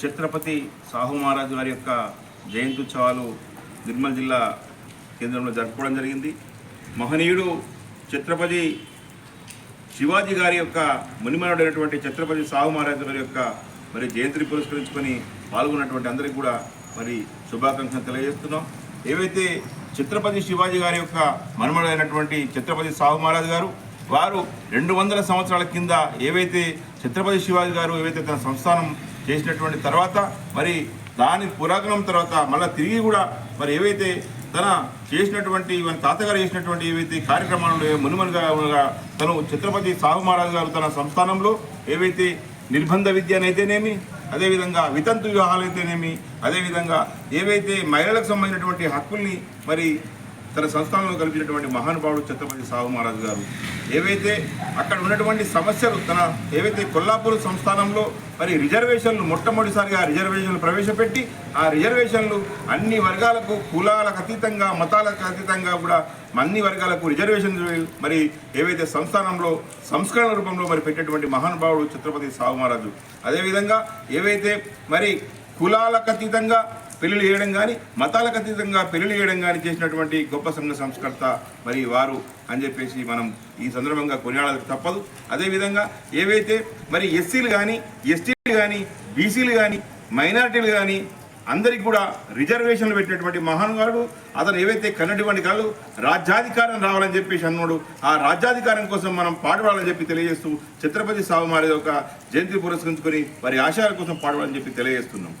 ఛత్రపతి సాహు మహారాజు వారి యొక్క జయంతి ఉత్సవాలు నిర్మల్ జిల్లా కేంద్రంలో జరుపుకోవడం జరిగింది. మహనీయుడు ఛత్రపతి శివాజీ గారి యొక్క మునిమనుడైనటువంటి ఛత్రపతి సాహు మహారాజు గారి యొక్క మరి జయంతిని పురస్కరించుకొని పాల్గొన్నటువంటి అందరికీ కూడా మరి శుభాకాంక్షలు తెలియజేస్తున్నాం. ఏవైతే ఛత్రపతి శివాజీ గారి యొక్క మనుమడైనటువంటి ఛత్రపతి సాహు మహారాజు గారు వారు రెండు వందల సంవత్సరాల కింద ఏవైతే ఛత్రపతి శివాజీ గారు ఏవైతే తన సంస్థానం చేసినటువంటి తర్వాత మరి దాని పురాగణం తర్వాత మళ్ళీ తిరిగి కూడా మరి ఏవైతే తన చేసినటువంటి మన తాతగారు చేసినటువంటి ఏవైతే కార్యక్రమాలు మునుమనుగా తను ఛత్రపతి సాహు మహారాజు గారు తన సంస్థానంలో ఏవైతే నిర్బంధ విద్యనైతేనేమి అయితేనేమి అదేవిధంగా వితంతు వివాహాలు అయితేనేమి అదేవిధంగా ఏవైతే మహిళలకు సంబంధించినటువంటి హక్కుల్ని మరి తన సంస్థానంలో కల్పించినటువంటి మహానుభావుడు ఛత్రపతి సాహు మహారాజు గారు ఏవైతే అక్కడ ఉన్నటువంటి సమస్యలు తన ఏవైతే కొల్లాపూర్ సంస్థానంలో మరి రిజర్వేషన్లు మొట్టమొదటిసారిగా రిజర్వేషన్లు ప్రవేశపెట్టి ఆ రిజర్వేషన్లు అన్ని వర్గాలకు కులాలకు అతీతంగా మతాలకు అతీతంగా కూడా అన్ని వర్గాలకు రిజర్వేషన్ మరి ఏవైతే సంస్థానంలో సంస్కరణ రూపంలో మరి పెట్టేటువంటి మహానుభావుడు ఛత్రపతి సాహు మహారాజు. అదేవిధంగా ఏవైతే మరి కులాలకు అతీతంగా పెళ్ళిళ్ళు చేయడం కానీ మతాలకు అతీతంగా పెళ్ళిళ్ళు చేయడం కానీ చేసినటువంటి గొప్ప సంఘ సంస్కర్త మరి వారు అని చెప్పేసి మనం ఈ సందర్భంగా కొనియాడక తప్పదు. అదేవిధంగా ఏవైతే మరి ఎస్సీలు కానీ ఎస్టీలు కానీ బీసీలు కానీ మైనారిటీలు కానీ అందరికి కూడా రిజర్వేషన్లు పెట్టినటువంటి మహానుభావుడు అతను ఏవైతే కన్నటువంటి కాదు రాజ్యాధికారం రావాలని చెప్పేసి అన్నాడు. ఆ రాజ్యాధికారం కోసం మనం పాడవాలని చెప్పి తెలియజేస్తూ ఛత్రపతి సాహు యొక్క జయంతి పురస్కరించుకొని వారి ఆశయాల కోసం పాడవాలని చెప్పి తెలియజేస్తున్నాం.